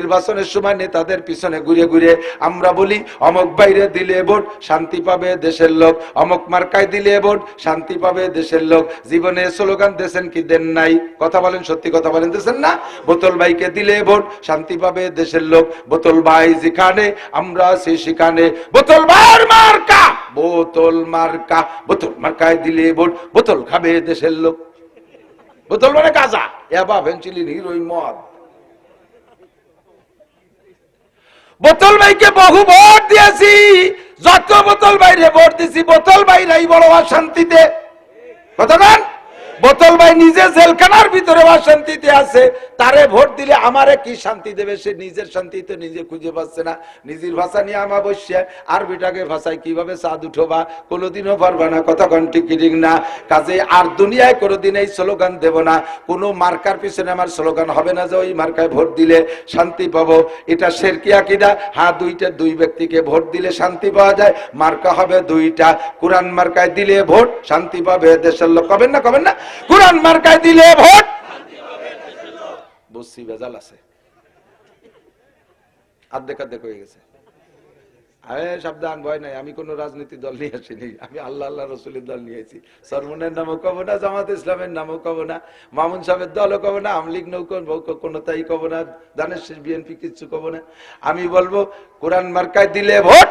নির্বাচনের সময় নেতাদের পিছনে ঘুরে ঘুরে আমরা বলি, অমক বাইরে দিলে ভোট, শান্তি পাবে দেশের লোক। অমক মার্কায় দিলে ভোট, শান্তি পাবে দেশের লোক। জীবনে স্লোগান দেশেন কি দেন নাই? কথা বলেন, সত্যি কথা বলেন দেশেন না? বোতল ভাইকে দিলে ভোট, শান্তি পাবে দেশের লোক। বোতল ভাই যেখানে, আমরা আছি সেখানে। বোতল ভাইয়ের মার্কা! বোতল মার্কা! বোতল মার্কায় দিলে ভোট, বোতল খাবে দেশের লোক। বোতল মানে কাজা এবা ভেঞ্চিলিন হিরোইন মদ। বোতল ভাইকে বহু ভোট দিয়েছি। যত বোতল বাইরে ভোট দিছি, বোতল ভাইরাই বড় অশান্তিতে কথা? বোতল ভাই নিজে জেলখানার ভিতরে শান্তিতে আছে। তারে ভোট দিলে আমারে কি শান্তি দেবে? সে নিজের শান্তি তো নিজে খুঁজে পাচ্ছে না। নিজের ভাষা নিয়ে আমা বসছে আর বেটাকে ভাষায় কীভাবে চাঁদ উঠোবা? কোনোদিনও পারবা না। কথা ঠিক ঠিক না? কাজে আর দুনিয়ায় কোনোদিন এই স্লোগান দেব না। কোনো মার্কার পিছনে আমার স্লোগান হবে না যে ওই মার্কায় ভোট দিলে শান্তি পাবো। এটা শেরকি আকিদা। হ্যাঁ দুইটা দুই ব্যক্তিকে ভোট দিলে শান্তি পাওয়া যায়। মার্কা হবে দুইটা। কোরআন মার্কায় দিলে ভোট, শান্তি পাবে দেশের লোক। কবেন না কবেন না? কোরআন মার্কায় দিলে ভোট বুঝছি ভেজাল আছে। আর্ধেক আর্ধেক হয়ে গেছে। আরে, সাবধান, ভয় নাই, আমি কোন রাজনীতি দল নিয়ে আসিনি, আমি আল্লাহ আল্লাহ রসুলের দল নিয়েছি সরমনের নামও কব না, জামাত ইসলামের নামও কব না, মামুন সাহেবের দলও কব না আমলিগ নৌকো কোন তাই কব না দানের বিএনপি কিচ্ছু কব না। আমি বলব, কোরআন মার্কায় দিলে ভোট।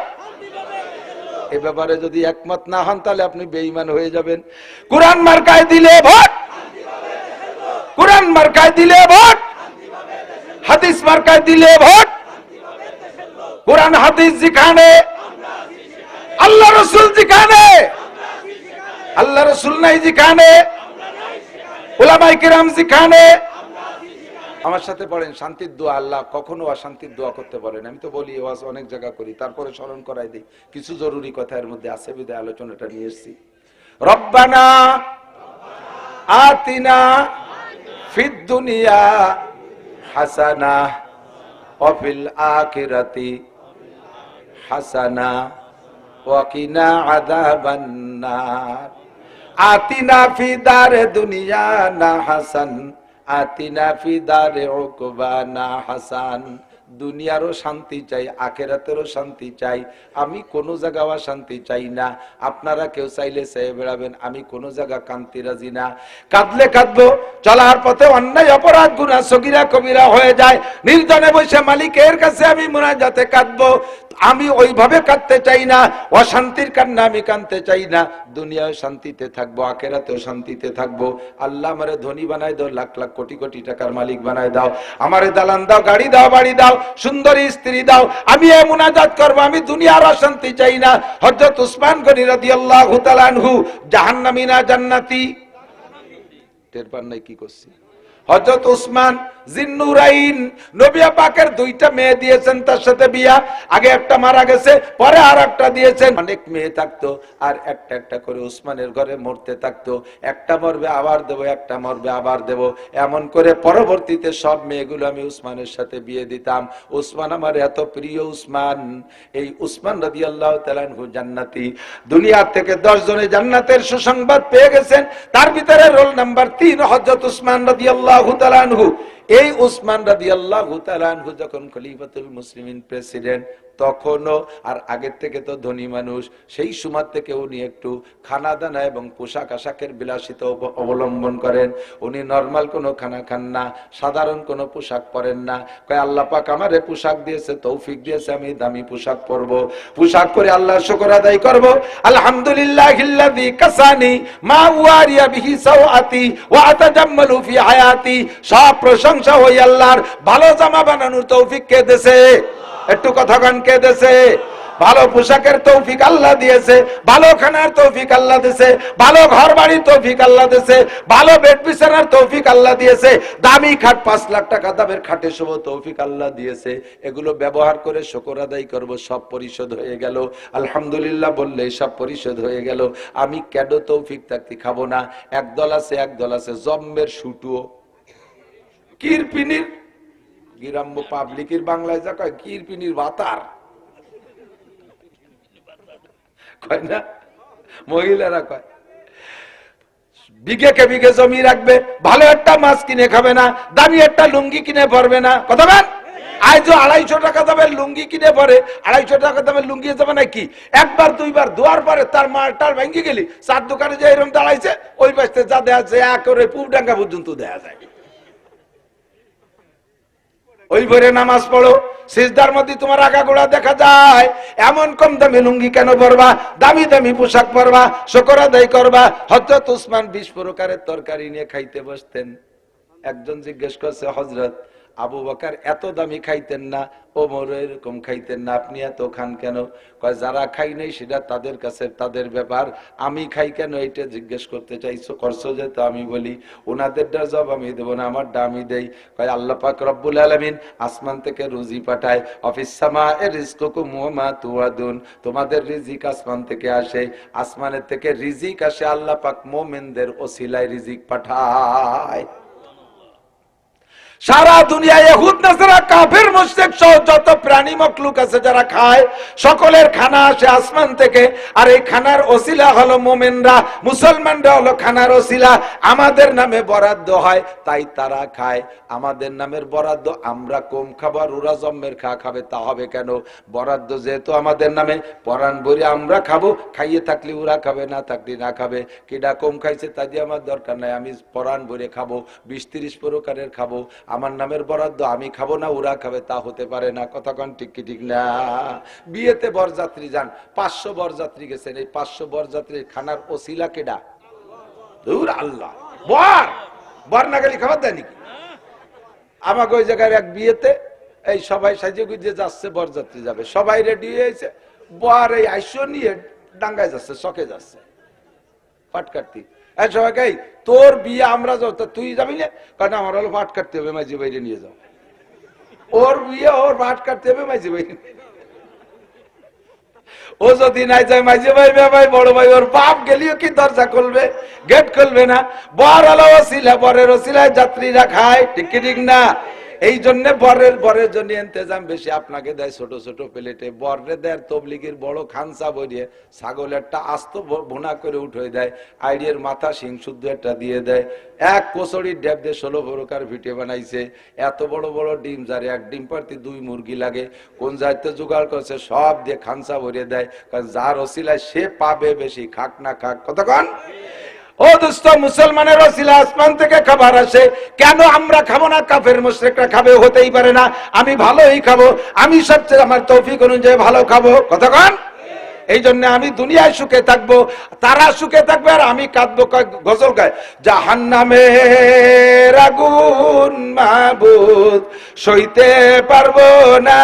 এ ব্যাপারে যদি একমত না হন, তাহলে আপনি বেইমান হয়ে যাবেন। কোরআন মার্কায় দিলে ভোট। কোরআন মার্কায় দিলে ভোট। হাদিস মার্কায় দিলে ভোট। কোরআন হাদিস যেখানে, আল্লাহ রসুল যেখানে, আল্লাহ রসুল নাই যেখানে ওলামাই কিরাম যেখানে। আমার সাথে পড়েন, শান্তির দোয়া, আল্লাহ কখনো অশান্তির দোয়া করতে পারেন। আমি তো বলি ওয়াজ অনেক জায়গা করি, তারপরে স্মরণ করাই দিই। কিছু জরুরি কথা এর মধ্যে আছে বিদায় আলোচনাটা নিয়ে এসেছি। রব্বানা আতিনা ফিদ দুনিয়া হাসানা অফিল আখিরাতি। হাসানা, ওয়াকিনা আযাবান নার। আতিনা ফি দারে দুনিয়া না হাসান, আতিনা ফি দারে উকবা না হাসান। দুনিয়ারও শান্তি চাই, আখেরাতেরও শান্তি চাই। আমি কোনো জায়গাও শান্তি চাই না। আপনারা কেউ চাইলে চেয়ে বেড়াবেন, আমি কোনো জায়গা কান্তি রাজি না। কাঁদলে কাঁদবো, চলার পথে অন্যায়, অপরাধ, গুণা, সগিরা, কবিরা হয়ে যায়। নির্জনে বসে মালিকের কাছে আমি মোনাজাতে কাঁদবো। আমি ওইভাবে কাঁদতে চাই না, অশান্তির কান্না আমি কাঁদতে চাই না। দুনিয়ায় শান্তিতে থাকব, আখেরাতেও শান্তিতে থাকব। আল্লাহ আমারে ধনী বানাই দাও, লাখ লাখ কোটি কোটি টাকার মালিক বানাই দাও। আমারে দালান দাও, গাড়ি দাও, বাড়ি দাও। সুন্দরী স্ত্রী দাও। আমি এ মুনাজাত করব, আমি দুনিয়ার অশান্তি চাই না। হজরত উসমান গনি রাজি আল্লাহ জাহান্নামিনা জান্নাতি? টের পান নাই কি করছি? হজরত উসমান জিন্নুরাইন নবিয়া পাকের দুইটা মেয়ে দিয়েছেন, তার সাথে বিয়া। আগে একটা মারা গেছে, পরে আর একটা দিয়েছেন। অনেক মেয়ে থাকতো, আর একটা একটা করে উসমানের ঘরে মরতে থাকতো। একটা মরবে, আবার দেব, একটা মরবে, আবার দেব। এমন করে পরবর্তীতে সব মেয়েগুলো আমি উসমানের সাথে বিয়ে দিতাম। উসমান আমার এত প্রিয় উসমান। এই উসমান রাজি আল্লাহ তালানহু জান্নাতি। দুনিয়ার থেকে দশ জনে জান্নাতের সুসংবাদ পেয়ে গেছেন। তার ভিতরে রোল নাম্বার তিন হজরত উসমান রাজি আল্লাহ তালানহু এই উসমান রাজি আল্লাহ তালানহু যখন খলিফাতুল মুসলিমিন প্রেসিডেন্ট, তখনও আর আগের থেকে তো ধনী মানুষ, সেই সময় থেকে উনি একটু খানা দানা এবং পোশাক আশাকের বিলাসিত অবলম্বন করেন। উনি নর্মাল কোনো খানা খান না, সাধারণ কোনো পোশাক পরেন না। কয়, আল্লাহ পাক আমারে পোশাক দিয়েছে, তৌফিক দিয়েছে, আমি দামি পোশাক পরবো। পোশাক করে আল্লাহ শুকর আদায় করব। আলহামদুলিল্লাহ কাসানি মা সব প্রশংসা ওই আল্লাহর। ভালো জামা বানানোর তৌফিক কে দেছে? একটু কথা গান কে দেছে? ভালো পোশাকের তৌফিক আল্লাহ দিয়েছে, ভালো খানার তৌফিক আল্লাহ দিয়েছে, ভালো ঘর বাড়ির তৌফিক আল্লাহ দিয়েছে, ভালো বেড বিছানার তৌফিক আল্লাহ দিয়েছে, দামি খাট পাঁচ লাখ টাকা দামের খাটে শুভ তৌফিক আল্লাহ দিয়েছে। এগুলো ব্যবহার করে শকর আদায় করব, সব পরিশোধ হয়ে গেল। আলহামদুলিল্লাহ বললে সব পরিশোধ হয়ে গেল। আমি কেন তৌফিক থাকতে খাব না? একদল আছে একদল আছে, জম্মের শুটুও কিরপিনির? গিরাম্য পাবলিকের বাংলায় যা কয়, কিরপিনির বাতার? কয় না? মহিলারা কয় বিঘে কে বিঘে জমি রাখবে, ভালো একটা মাছ কিনে খাবে না, দামি একটা লুঙ্গি কিনে পরবে না। কথা বল আজ আড়াইশো টাকা দামের লুঙ্গি কিনে পরে, আড়াইশো টাকা দামের লুঙ্গি যাবে নাকি একবার, দুইবার ধোয়ার পরে তার মালটার ভেঙে গেলি চার দোকানে যে এরকম দাঁড়াইছে, ওই পাশে যা দেওয়া যায় এক করে পুব ডাঙ্গা পর্যন্ত দেওয়া যায়। ওই ভরে নামাজ পড়ো, সিজদার মধ্যে তোমার আগা গোড়া দেখা যায়। এমন কম দামি লুঙ্গি কেন পরবা? দামি দামি পোশাক পরবা, শকর আদায় করবা। হজরত উসমান বিশ প্রকারের তরকারি নিয়ে খাইতে বসতেন। একজন জিজ্ঞেস করছে হজরত আবু বকার, এত দামি খাইতেন না, ওমর এরকম খাইতেন না, আপনি এত খান কেন? কয়, যারা খাই নাই সেটা তাদের কাছে তাদের ব্যাপার, আমি খাই কেন এটা জিজ্ঞেস করতে চাইছো, করছ যে তো আমি বলি ওনাদেরটা জব আমি দেবো না আমারটা আমি দেই। কয়, আল্লাহ পাক রব্বুল আলমিন আসমান থেকে রুজি পাঠায়, অফিস সামা এ রিস্ককু মুহাম্মা তুয়াদুন তোমাদের রিজিক আসমান থেকে আসে, আসমানের থেকে রিজিক আসে আল্লাহ পাক মোমেনদের ওসিলায় রিজিক পাঠায়। সারা দুনিয়ায় এহুদ নাসারা, কাফের, মুশরিক সহ যত প্রাণী মখলুক আছে যারা খায়, সকলের খানা আসে আসমান থেকে। আর এই খানার ওসিলা হলো মোমেনরা, মুসলমানরা হলো খানার ওসিলা। আমাদের নামে বরাদ্দ হয়, তাই তারা খায়। আমাদের নামের বরাদ্দ, আমরা কম খাবার ওরা জম্মের খা খাবে, তা হবে কেন? বরাদ্দ যেহেতু আমাদের নামে, পরাণ বরি আমরা খাব, খাইয়ে থাকলে ওরা খাবে, না থাকলে না খাবে। কিডা কম খাইছে, তা দিয়ে আমার দরকার নাই, আমি পরাণ ভরে খাব, বিশ তিরিশ প্রকারের খাব। আমার নামের বরাদ্দ আমি খাব না, ওরা খাবে, তা হতে পারে না। কতক্ষণ ঠিক কি ঠিক না? বিয়েতে বরযাত্রী যান, পাঁচশো বরযাত্রী গেছেন। এই পাঁচশো বরযাত্রীর খানার ওসিলা কেডা? আল্লাহ। বর! বর না গেলে খাবার দেয় নাকি? আমাকে ওই জায়গায় এক বিয়েতে এই সবাই সাজিয়ে গুজিয়ে যাচ্ছে, বরযাত্রী যাবে। সবাই রেডি হয়েছে বর এই আইসো নিয়ে ডাঙ্গায় যাচ্ছে, শখে যাচ্ছে। পাট কাটতি সবাই তোর বিয়ে আমরা যাও তা তুই যাবি না? কারণ আমার হলো ভাট কাটতে হবে, মাঝি বাইরে নিয়ে যাও। ওর বিয়ে, ওর ভাট কাটতে হবে, মাঝি বাইরে ও যদি নাই যায়, মাঝে ভাই ভাই, বড় ভাই, ওর বাপ গেলিও কি দরজা খুলবে? গেট খুলবে না? বর হলো ওসিলা, বরের ওসিলায় যাত্রীরা খায়। ঠিক না? এই জন্য বরের বরের জন্য ইন্তজাম বেশি। আপনাকে দেয় ছোট ছোট প্লেটে। বরে দেয় তবলিগের বড় খানসা বরিয়ে ছাগলেরটা আস্ত ভুনা করে উঠে দেয়। আইডিয়ার মাথা সিং শুদ্ধ একটা দিয়ে দেয়। এক কোচড়ির ড্যাব দিয়ে ষোলো প্রকার ভিটে বানাইছে। এত বড় বড় ডিম, যারে এক ডিম পারতি দুই মুরগি লাগে। কোন যাইতে জোগাড় করছে, সব দিয়ে খানসা ভরিয়ে দেয়। কারণ যার ওসিলায় সে পাবে বেশি, খাক না খাক। কতক্ষণ? ও দোস্ত, মুসলমানের ওসিলা আসমান থেকে খাবার আসে। কেন আমরা খাব না? কাফের মুশরিকরা খাবে, হতেই পারে না। আমি ভালোই খাব। আমি সবচেয়ে আমার তৌফিক অনুযায়ী ভালো খাব। কতক্ষণ এই জন্য আমি দুনিয়ায় সুখে থাকব। তারা সুখে থাকবে আর আমি কাঁদবো গজল গায়। জাহান নামে আগুন মাহবুদ সইতে পারব না।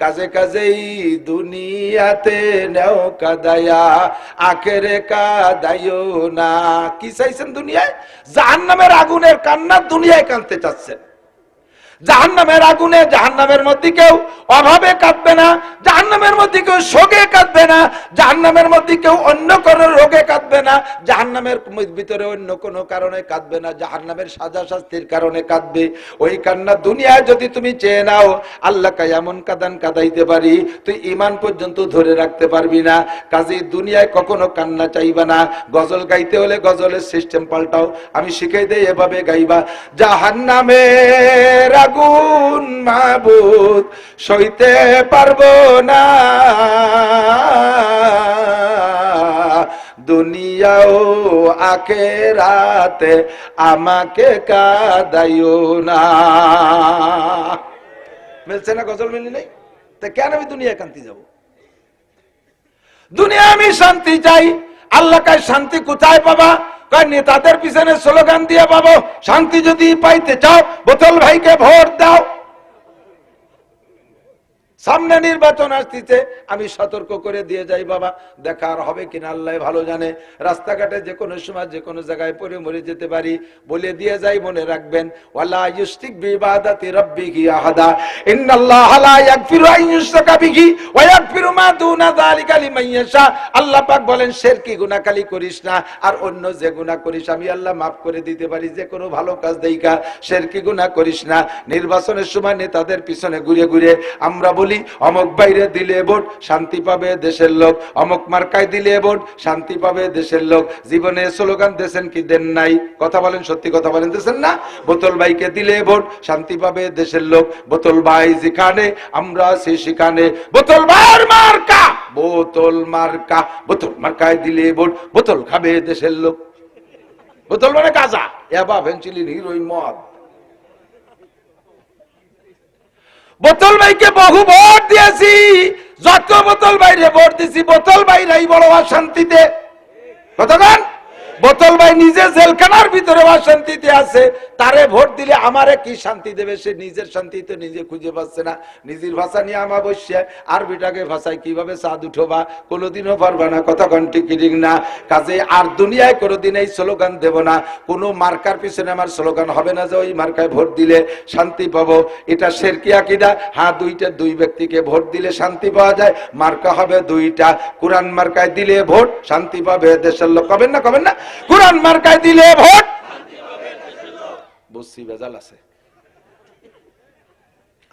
কাজে কাজেই দুনিয়াতে নেও কাদায়া, আখেরে কাদাইও না। কি চাইছেন দুনিয়ায়? জাহান নামের আগুনের কান্না দুনিয়ায় কানতে চাচ্ছেন। জাহান্নামের আগুনে, জাহান্নামের মধ্যে কেউ অভাবে কাঁদবে না, জাহান্নামের মধ্যে কেউ শোকে কাঁদবে না, জাহান্নামের মধ্যে কেউ অন্য কোনো রোগে কাঁদবে না, জাহান্নামের ভিতরে অন্য কোনো কারণে কাঁদবে না, জাহান্নামের সাজা শাস্তির কারণে কাঁদবে। ওই কান্না দুনিয়ায় যদি তুমি চেয়ে নাও, আল্লাহকে এমন কাদান কাদাইতে পারি, তুই ইমান পর্যন্ত ধরে রাখতে পারবি না। কাজে দুনিয়ায় কখনো কান্না চাইবা না। গজল গাইতে হলে গজলের সিস্টেম পাল্টাও। আমি শিখাই দেই, এভাবে গাইবা। জাহান্নামের আগুন মাবুদ সইতে পারব না। দুনিয়াও আখেরাতে আমাকে কাদাইও না। মিলছে না, গজল মিলি নেই? তা কেন আমি দুনিয়া কান্তি যাব? দুনিয়া আমি শান্তি চাই, আল্লাহ কায় শান্তি কোথায় পাবা? নেতাদের পিছনে স্লোগান দিয়ে পাবো শান্তি যদি পাইতে চাও বোতল ভাইকে ভোট দাও। সামনে নির্বাচন আসতেছে, আমি সতর্ক করে দিয়ে যাই বাবা। দেখা আর হবে কিনা, আল্লাহ ভালো জানে। রাস্তাঘাটে যে কোনো সময়, যে কোনো জায়গায় পরে মরে যেতে পারি, বলে দিয়ে যাই, মনে রাখবেন। ওয়ালা আল্লাহ পাক বলেন শিরকি গুনাহ খালি করিস না, আর অন্য যে গুনাহ করিস, আমি আল্লাহ মাফ করে দিতে পারি, যে কোনো ভালো কাজ দেইকা। শিরকি গুনাহ করিস না। নির্বাচনের সময় নেতাদের পিছনে ঘুরে ঘুরে আমরা বলি অমুক বাইরে দিলে ভোট, শান্তি পাবে দেশের লোক। অমুক মার্কায় দিলে ভোট, শান্তি পাবে দেশের লোক। জীবনে স্লোগান দেশেন কি দেন নাই? কথা বলেন, সত্যি কথা বলেন দেশেন না? বোতল ভাইকে দিলে ভোট, শান্তি পাবে দেশের লোক। বোতল ভাই যেখানে, আমরা আছি সেখানে। বোতল ভাইয়ের মার্কা, বোতল মার্কা, বোতল মার্কায় দিলে ভোট, বোতল খাবে দেশের লোক। বোতল মানে গাজা। এবা ভেঞ্চিলিন হিরোইন মদ। বোতল ভাইকে বহু ভোট দিয়েছি। যত বোতল বাইরে ভোট দিছি, বোতল বাইরাই বড় শান্তিতে। কতক্ষণ বোতল ভাই নিজে জেলখানার ভিতরে অশান্তিতে আছে। তারে ভোট দিলে আমারে কি শান্তি দেবে? সে নিজের শান্তি তো নিজে খুঁজে পাচ্ছে না। নিজের ভাষা নিয়ে আমার বসছে আরবিটাকে ভাষায় কীভাবে চাঁদ উঠোবা? কোনোদিনও পারবে না। কতক্ষণ টিকিটিং না? কাজে আর দুনিয়ায় কোনোদিন এই স্লোগান দেব না। কোনো মার্কার পিছনে আমার স্লোগান হবে না যে ওই মার্কায় ভোট দিলে শান্তি পাবো। এটা শেরকিয়া কিনা হ্যাঁ দুইটা দুই ব্যক্তিকে ভোট দিলে শান্তি পাওয়া যায়। মার্কা হবে দুইটা। কোরআন মার্কায় দিলে ভোট, শান্তি পাবে দেশের লোক। কবেন না কবেন না? কোরআন মার্কায় দিলে ভোট বুঝছি ভেজাল আছে।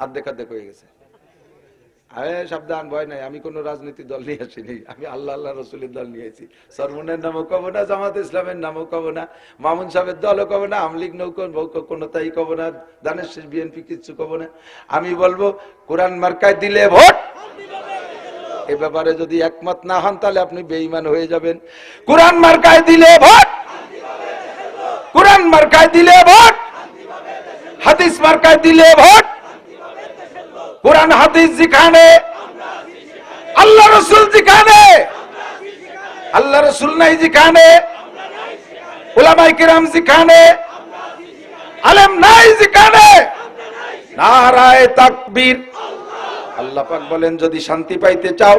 আর্ধেক আর্ধেক হয়ে গেছে। সাবধান, ভয় নাই, আমি কোন রাজনীতি দল নিয়ে আসিনি। আমি আল্লাহ আল্লাহ, রসুলের দল নিয়েছি সরমনের নামও কব না, জামাত ইসলামের নামও কব না, মামুন সাহেবের দলও কব না, আমলিগ নৌকো কোনো তাই কব না দানের বিএনপি কিচ্ছু কব না। আমি বলব, কোরআন মার্কায় দিলে ভোট। এ ব্যাপারে যদি একমত না হন, তাহলে আপনি বেইমান হয়ে যাবেন। কোরআন মার্কায় দিলে ভোট। কোরআন মার্কায় দিলে ভোট। মার্কায় দিলে ভোট। কোরআন, হাদিস যেখানে, আল্লাহ রসুল যেখানে, আল্লাহ রসুল নাই যেখানে ওলামাই কিরাম যেখানে, আলেম নাই যেখানে, নারায় তাকবীর আল্লাহ পাক বলেন, যদি শান্তি পাইতে চাও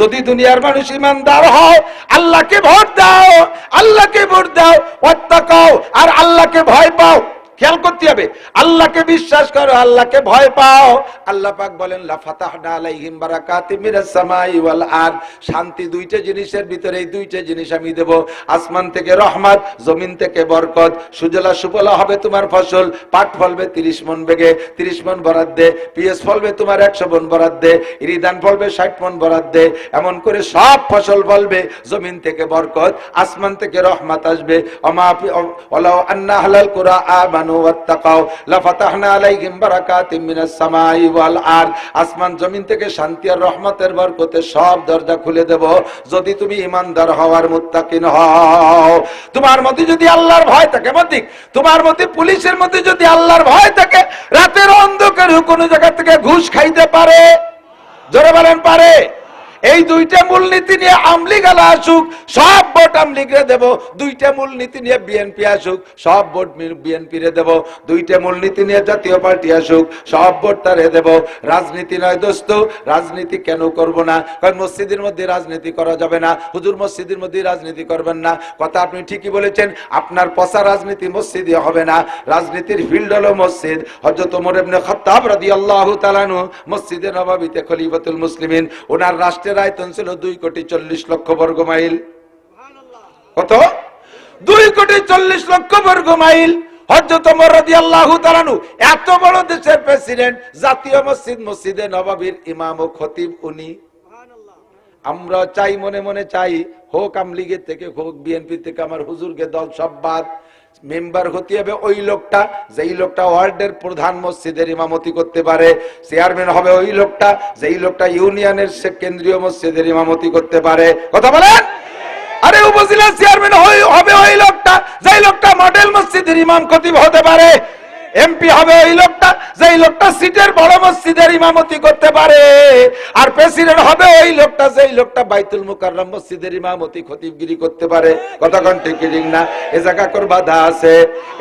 যদি দুনিয়ার মানুষ ইমানদার হও আল্লাহকে ভোট দাও, আল্লাহকে ভোট দাও আর আল্লাহকে ভয় পাও খেয়াল করতে হবে। আল্লাহকে বিশ্বাস করো, আল্লাহকে ভয় পাও। আল্লাহ পাক বলেন, লা ফাতাহনা আলাইহিম বারাকাতিম মিনাস সামাই ওয়াল আরদ। শান্তি দুইটা জিনিসের ভিতরে, এই দুইটা জিনিস আমি দেব। আসমান থেকে রহমত, জমিন থেকে বরকত। সুজলা সুফলা হবে তোমার ফসল, পাট ফলবে 30 মন বেগে 30 মন বরাদ্দ, পিএস ফলবে তোমার 100 মন বরাদ্দ ইরিদান ফলবে 60 মন বরাদ্দ, এমন করে সব ফসল ফলবে, জমিন থেকে বরকত, আসমান থেকে রহমত আসবে। অমা ওয়ালাউ আন্না আহলাল কুরা আসমান জমিন থেকে শান্তি আর রহমতের বরকতে সব দরজা খুলে দেব। যদি তুমি ইমানদার হওয়ার মুত্তাকিন হও, তোমার মধ্যে যদি আল্লাহর ভয় থাকে, মতিক, তোমার মধ্যে পুলিশের মধ্যে যদি আল্লাহর ভয় থাকে, রাতের অন্ধকারে কোনো জায়গা থেকে ঘুষ খাইতে পারে? জোরে বলেন, পারে? এই দুইটা মূলনীতি নিয়ে আমলিগ আলা আসুক, সব ভোট আমলিগরে দেব। দুইটা মূলনীতি নিয়ে বিএনপি আসুক, সব ভোট বিএনপি রে দেব। দুইটা মূলনীতি নিয়ে জাতীয় পার্টি আসুক, সব ভোট তারে দেব। রাজনীতি নয় দোস্ত, রাজনীতি কেন করব না? কারণ মসজিদের মধ্যে রাজনীতি করা যাবে না। হুজুর মসজিদের মধ্যে রাজনীতি করবেন না। কথা আপনি ঠিকই বলেছেন, আপনার পচা রাজনীতি মসজিদে হবে না। রাজনীতির ফিল্ড হলো মসজিদ। হযরত ওমর ইবনে খাত্তাব রাদিয়াল্লাহু তাআলা মসজিদে নববীতে খলিফাতুল মুসলিমিন, ওনার রাষ্ট্রের আয়তন ছিল দুই কোটি চল্লিশ লক্ষ বর্গ মাইল। কত? দুই কোটি চল্লিশ লক্ষ বর্গ মাইল। আমরা চাই, মনে মনে চাই, হোক আমলিগের থেকে হোক, বিএনপি থেকে আমার হুজুরকে দল সব বাদ। মেম্বার হতে হবে ওই লোকটা, যেই লোকটা ওয়ার্ডের প্রধান মসজিদের ইমামতি করতে পারে। চেয়ারম্যান হবে ওই লোকটা, যেই লোকটা ইউনিয়নের কেন্দ্রীয় মসজিদের ইমামতি করতে পারে। কথা বলেন? আরে উপজেলা চেয়ারম্যান হবে ওই লোকটা, যেই লোকটা মডেল মসজিদের ইমাম খতিব হতে পারে। এমপি হবে ওই লোকটা, যেই লোকটা সিটের বড় মসজিদের ইমামতি করতে পারে। আর প্রেসিডেন্ট হবে ওই লোকটা, যেই লোকটা বাইতুল মুকাররম মসজিদের ইমামতি খতিবগিরি করতে পারে। কতক্ষণ ঠিক ঠিক না? এ জায়গা কর বাধা আছে,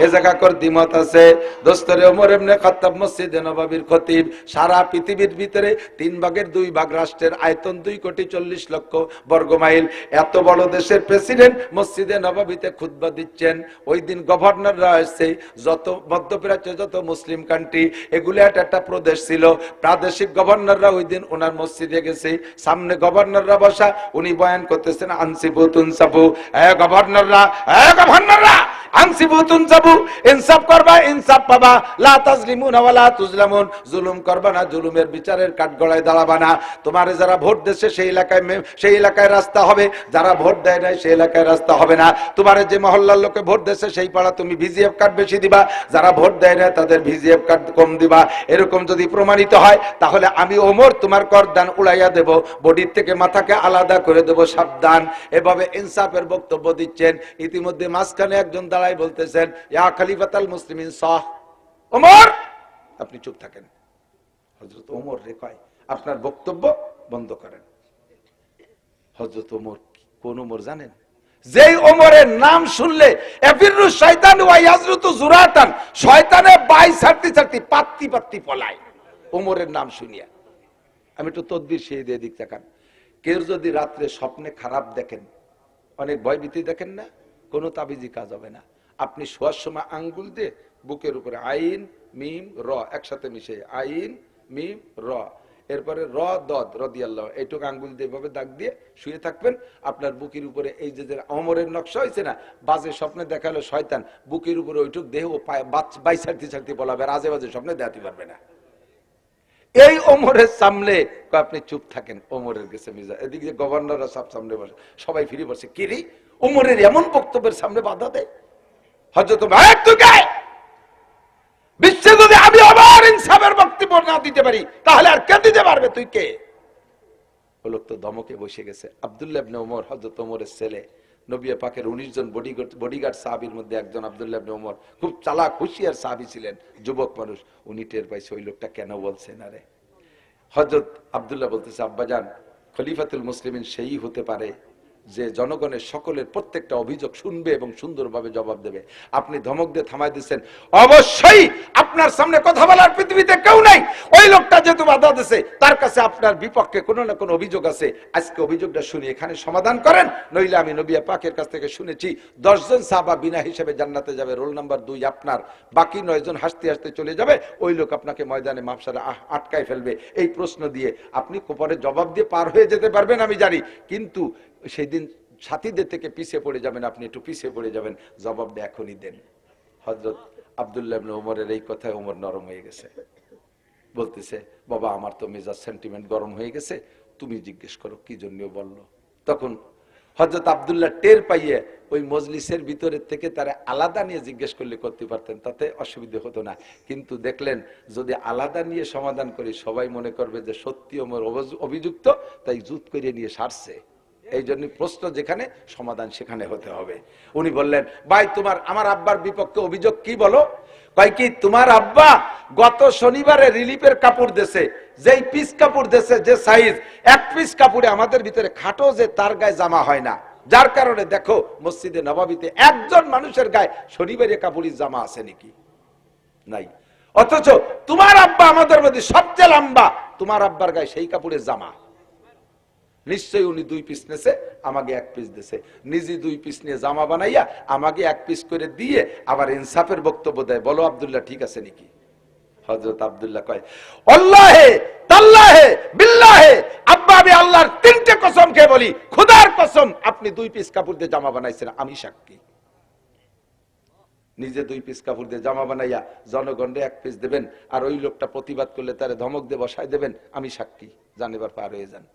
এ জায়গা কর দ্বিমত আছে। দোস্তরে ওমর এমনি খত্তাব মসজিদে নবাবির খতিব, সারা পৃথিবীর ভিতরে তিন ভাগের দুই ভাগ রাষ্ট্রের আয়তন দুই কোটি চল্লিশ লক্ষ বর্গ মাইল। এত বড় দেশের প্রেসিডেন্ট মসজিদে নবাবিতে খুতবা দিচ্ছেন। ওই দিন গভর্নররা আসছে যত মধ্যপ্রাচ্য যত মুসলিম কান্ট্রি এগুলো একটা একটা প্রদেশ ছিল। প্রাদেশিক গভর্নররা ওই দিন ওনার মসজিদে গেছে। সামনে গভর্নররা বসা, উনি বয়ান করতেছেন আনসিফু তুনসাবু হ্যাঁ গভর্নররা হ্যাঁ গভর্নররা আনসিবু আনসিবু তুনসাবু ইনসাফ করবা, ইনসাফ পাবা। লা তাজলিমুন ওয়া লা তুজলামুন। জুলুম করবা না, জুলুমের বিচারের কাঠগড়ায় দাঁড়াবা না। তোমারে যারা ভোট দেশে সেই এলাকায় সেই এলাকায় রাস্তা হবে। যারা ভোট দেয় নাই, সেই এলাকায় রাস্তা হবে না। তোমারে যে মহল্লার লোকে ভোট দেশে সেই পাড়া তুমি ভিজিএফ কার্ড বেশি দিবা। যারা ভোট দেয় না তাদের ভিজিএফ কার্ড কম দিবা। এরকম যদি প্রমাণিত হয়, তাহলে আমি ওমর তোমার করদান উড়াইয়া দেব। বডির থেকে মাথাকে আলাদা করে দেব সাবধান। এভাবে ইনসাফের বক্তব্য দিচ্ছেন। ইতিমধ্যে মাঝখানে একজন দাঁড়াই বলতেছেন, ইয়া খালিফাতাল মুসলিমিন ওমর, আপনি চুপ থাকেন। হজরত ওমর রে কয়, আপনার বক্তব্য বন্ধ করেন। হজরত ওমর কোন ওমর জানেন? যেই ওমরের নাম শুনলে শয়তান বাই ছাড়তে ওমরের নাম শুনিয়া। আমি একটু তদবির সেই দিয়ে কেউ যদি রাত্রে স্বপ্নে খারাপ দেখেন, অনেক ভয় ভীতি দেখেন না? কোনো তাবিজি কাজ হবে না। আপনি শোয়ার সময় আঙ্গুল দিয়ে বুকের উপরে আইন, মিম, র একসাথে মিশে, আইন, মিম, র। এরপরে র, দদ, রদিয়াল্লাহ। এইটুকু আঙ্গুল দিয়ে এভাবে দাগ দিয়ে শুয়ে থাকবেন। আপনার বুকের উপরে এই যে অমরের নকশা হয়েছে না, বাজে স্বপ্নে দেখাল শয়তান, বুকের উপরে ওইটুক দেহ ও পায়ে বাচ- বাই ছাড়তে ছাড়তে বলাবে আজে বাজে স্বপ্নে দেখাতে পারবে না। এই ওমরের সামনে আপনি চুপ থাকেন ওমরের গেছে মিজা এদিকে যে গভর্নররা সব সামনে বসে, সবাই ফিরে বসে কিরি ওমরের এমন বক্তব্যের সামনে বাধা দেয়। হজরত? বিশ্বে যদি আমি আবার ইনসাফের বক্তব্য না দিতে পারি, তাহলে আর কে দিতে পারবে? তুই কে? লোক তো দমকে বসে গেছে। আবদুল্লাহ ওমর হযরত ওমরের ছেলে নবিয়া পাকের উনিশ জন বডিগার্ড সাহাবীর মধ্যে একজন আবদুল্লাহ ইবনে ওমর খুব চালাক, হুঁশিয়ার সাহাবী ছিলেন, যুবক মানুষ। উনি টের পাইছে, ওই লোকটা কেন বলছে না রে? হজরত আবদুল্লাহ বলতেছে, আব্বাজান, খলিফাতুল মুসলিমিন সেই হতে পারে যে জনগণের সকলের প্রত্যেকটা অভিযোগ শুনবে এবং সুন্দরভাবে জবাব দেবে। আপনি ধমক দিয়ে থামাই দিচ্ছেন। অবশ্যই আপনার সামনে কথা বলার পৃথিবীতে কেউ নাই। ওই লোকটা যেহেতু বাধা দিছে তার কাছে আপনার বিপক্ষে কোনো না কোনো অভিযোগ আছে। আজকে অভিযোগটা শুনি, এখানে সমাধান করেন, নইলে আমি নবিয়া পাকের কাছ থেকে শুনেছি, দশজন সাহাবা বিনা হিসেবে জান্নাতে যাবে। রোল নাম্বার দুই আপনার, বাকি নয়জন হাসতে হাসতে চলে যাবে। ওই লোক আপনাকে ময়দানে মাপসারে আটকায় ফেলবে। এই প্রশ্ন দিয়ে আপনি পরে জবাব দিয়ে পার হয়ে যেতে পারবেন আমি জানি। কিন্তু সেই দিন সাথীদের থেকে পিছিয়ে পড়ে যাবেন, আপনি একটু পিছিয়ে পড়ে যাবেন। জবাবটা এখনই দেন। হজরত আবদুল্লাহ ওমরের এই কথায় ওমর নরম হয়ে গেছে। বলতেছে, বাবা, আমার তো মেজাজ সেন্টিমেন্ট গরম হয়ে গেছে। তুমি জিজ্ঞেস করো, কি জন্য বলল? তখন হজরত আবদুল্লাহ টের পাইয়ে ওই মজলিসের ভিতরের থেকে তারা আলাদা নিয়ে জিজ্ঞেস করলে করতে পারতেন, তাতে অসুবিধে হতো না। কিন্তু দেখলেন, যদি আলাদা নিয়ে সমাধান করি সবাই মনে করবে যে সত্যি ওমর অভিযুক্ত, তাই জুত করে নিয়ে সারছে। এই জন্য প্রশ্ন যেখানে, সমাধান সেখানে হতে হবে। উনি বললেন, ভাই, তোমার, আমার আব্বার বিপক্ষে অভিযোগ কি বলো? কয় কি, তোমার আব্বা গত শনিবারে রিলিফের কাপড় দেশে যেই পিস কাপড় দেশে যে সাইজ এক পিস কাপড়ে আমাদের ভিতরে খাটো যে তার গায়ে জামা হয় না। যার কারণে দেখো, মসজিদে নবাবিতে একজন মানুষের গায়ে শনিবারে কাপড়ের জামা আছে নাকি? নাই। অথচ তোমার আব্বা আমাদের মধ্যে সবচেয়ে লম্বা, তোমার আব্বার গায়ে সেই কাপড়ের জামা। নিশ্চয়ই উনি দুই পিস নেছে, আমাকে এক পিস দিছে। নিজে দুই পিস নিয়ে জামা বানাইয়া আমাকে এক পিস করে দিয়ে আবার ইনসাফের বক্তব্য দেয়। বলো, আব্দুল্লাহ, ঠিক আছে নাকি? হজরত আব্দুল্লাহ কয়, আল্লাহে, তাল্লাহে, বিল্লাহে, আব্বা, আমি আল্লাহর তিনটে কসম খেয়ে বলি, খুদার কসম, আপনি দুই পিস কাপড় দিয়ে জামা বানাইছেন, আমি সাক্ষী। নিজে দুই পিস কাপড় দিয়ে জামা বানাইয়া জনগণে এক পিস দেবেন, আর ওই লোকটা প্রতিবাদ করলে তারে ধমক দিয়ে বসাই দেবেন, আমি সাক্ষী। জানেবার পার হয়ে যান।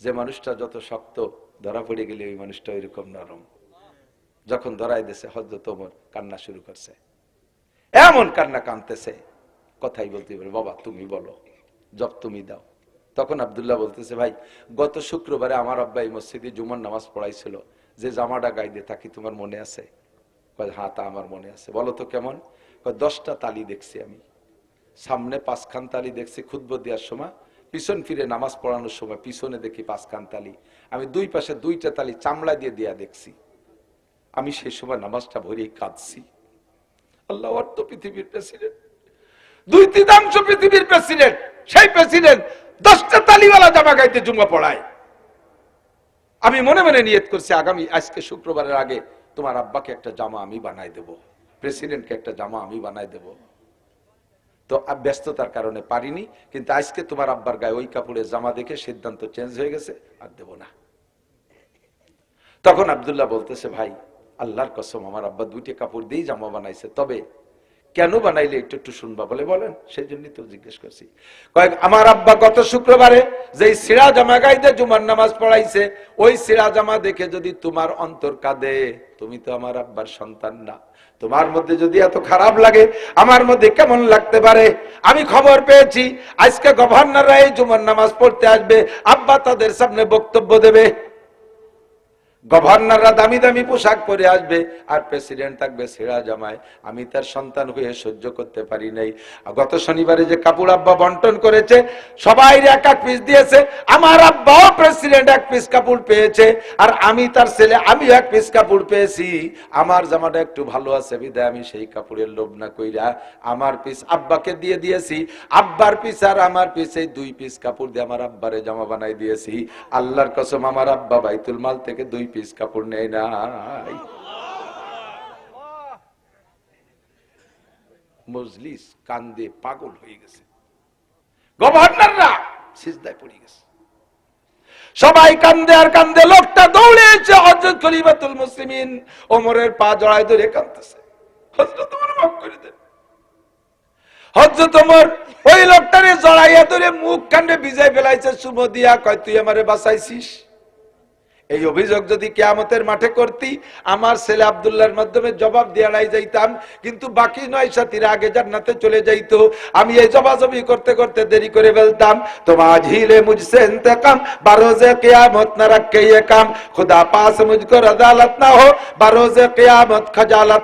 যে মানুষটা যত শক্ত ধরা পড়ে গেলে ওই মানুষটা ওইরকম নরম। যখন ধরাই দিছে হজরত ওমর কান্না শুরু করছে। এমন কান্না কানতেছে। কথাই বলতে পারে, বাবা, তুমি বলো জব তুমি দাও। তখন আবদুল্লাহ বলতেছে, ভাই, গত শুক্রবারে আমার আব্বা এই মসজিদে জুমার নামাজ পড়াইছিল। যে জামাটা গাই দিয়ে তা কি তোমার মনে আছে? হ্যাঁ তা আমার মনে আছে। বলো তো কেমন? দশটা তালি দেখছি আমি। সামনে পাঁচখান তালি দেখছি খুদ্ব দেওয়ার সময়। পিছন ফিরে নামাজ পড়ানোর সময় পিছনে দেখি পাঁচখান তালি। আমি দুই পাশে দুইটা তালি চামড়া দিয়ে দেয়া দেখছি। আমি সেই সময় নামাজটা ভরেই কাঁদছি। আল্লাহ অর্থ পৃথিবীর প্রেসিডেন্ট। দুই তৃতীয়াংশ পৃথিবীর প্রেসিডেন্ট। সেই প্রেসিডেন্ট দশটা তালিওয়ালা জামা গাইতে জুম্মা পড়ায়। আমি মনে মনে নিয়ত করছি, আগামী আজকে শুক্রবারের আগে তোমার আব্বাকে একটা জামা আমি বানাই দেব। প্রেসিডেন্টকে একটা জামা আমি বানাই দেব। তো ব্যস্ততার কারণে পারিনি, কিন্তু আজকে তোমার আব্বার গায়ে ওই কাপড়ের জামা দেখে সিদ্ধান্ত চেঞ্জ হয়ে গেছে, আর দেব না। তখন আবদুল্লাহ বলতেছে, ভাই, আল্লাহর কসম, আমার আব্বা দুইটি কাপড় দিয়েই জামা বানাইছে, তবে কেন বানাইলে একটু একটু শুনবা বলে বলেন? সেই জন্যই তো জিজ্ঞেস করছি। কয়েক, আমার আব্বা গত শুক্রবারে যে সিরা জামা গাইতে জুমার নামাজ পড়াইছে, ওই সিরা জামা দেখে যদি তোমার অন্তর কাঁদে, তুমি তো আমার আব্বার সন্তান না। তোমার মধ্যে যদি এত খারাপ লাগে, আমার মধ্যে কেমন লাগতে পারে? আমি খবর পেয়েছি, আজকে গভর্নররা এই জুমার নামাজ পড়তে আসবে, আব্বা তাদের সামনে বক্তব্য দেবে। গভর্নররা দামি দামি পোশাক পরে আসবে আর প্রেসিডেন্ট থাকবে ছেঁড়া জামায় আমি তার সন্তান হয়ে সহ্য করতে পারি নাই। গত শনিবারে যে কাপড় আব্বা বন্টন করেছে, সবাই এক এক পিস দিয়েছে। আমার আব্বাও প্রেসিডেন্ট এক পিস কাপড় পেয়েছে। আর আমি তার ছেলে আমি এক পিস কাপড় পেয়েছি। আমার জামাটা একটু ভালো আছে বিদায়, আমি সেই কাপড়ের লোভ না কইরা আমার পিস আব্বাকে দিয়ে দিয়েছি। আব্বার পিস আর আমার পিস এই দুই পিস কাপড় দিয়ে আমার আব্বারে জামা বানাই দিয়েছি। আল্লাহর কসম, আমার আব্বা বাইতুল মাল থেকে দুই পিস কাপড় নেয় নাই মজলিস কান্দে পাগল হয়ে গেছে। গভর্নররা সিজদায় পড়ে গেছে। সবাই কান্দে আর কান্দে, লোকটা দৌড়েছে হজরত খলিফাতুল মুসলিমিন ওমরের পা জড়ায় ধরে কান্দতেছে হজরত ওমর মাফ করে দেন। হজরত ওমর ওই লোকটারে জড়াইয়া ধরে মুখ কাণ্ডে ভিজাই ফেলাইছে শুভ দিয়া, কয়, তুই আমারে বাঁচাইছিস? এই অভিযোগ যদি কেয়ামতের মাঠে করতি, আমার ছেলে আবদুল্লার মাধ্যমে জবাব দেওয়ারাই যাইতাম, কিন্তু বাকি নয় সাথীরা আগে জান্নাতে চলে যাইত। আমি এই জবাজবি করতে করতে দেরি করে ফেলতাম। তোমা ঝিলে মুঝসে ইন্তেকাম বারোজে কেয়ামত না রাখে ইয়ে কাম। খোদা পাস না বারোজে কেয়ামত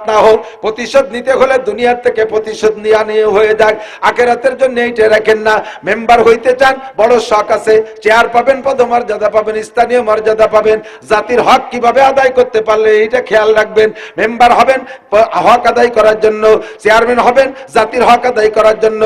না প্রতিশোধ নিতে হলে দুনিয়ার থেকে প্রতিশোধ নেওয়া নিয়ে হয়ে যাক। আখেরাতের জন্য এইটা রাখেন না। মেম্বার হইতে চান, বড় শখ আছে। চেয়ার পাবেন, পদমর্যাদা পাবেন, স্থানীয় মর্যাদা পাবেন। জাতির হক কীভাবে আদায় করতে পারলে এটা খেয়াল রাখবেন। মেম্বার হবেন হক আদায় করার জন্য চেয়ারম্যান হবেন, জাতির হক আদায় করার জন্য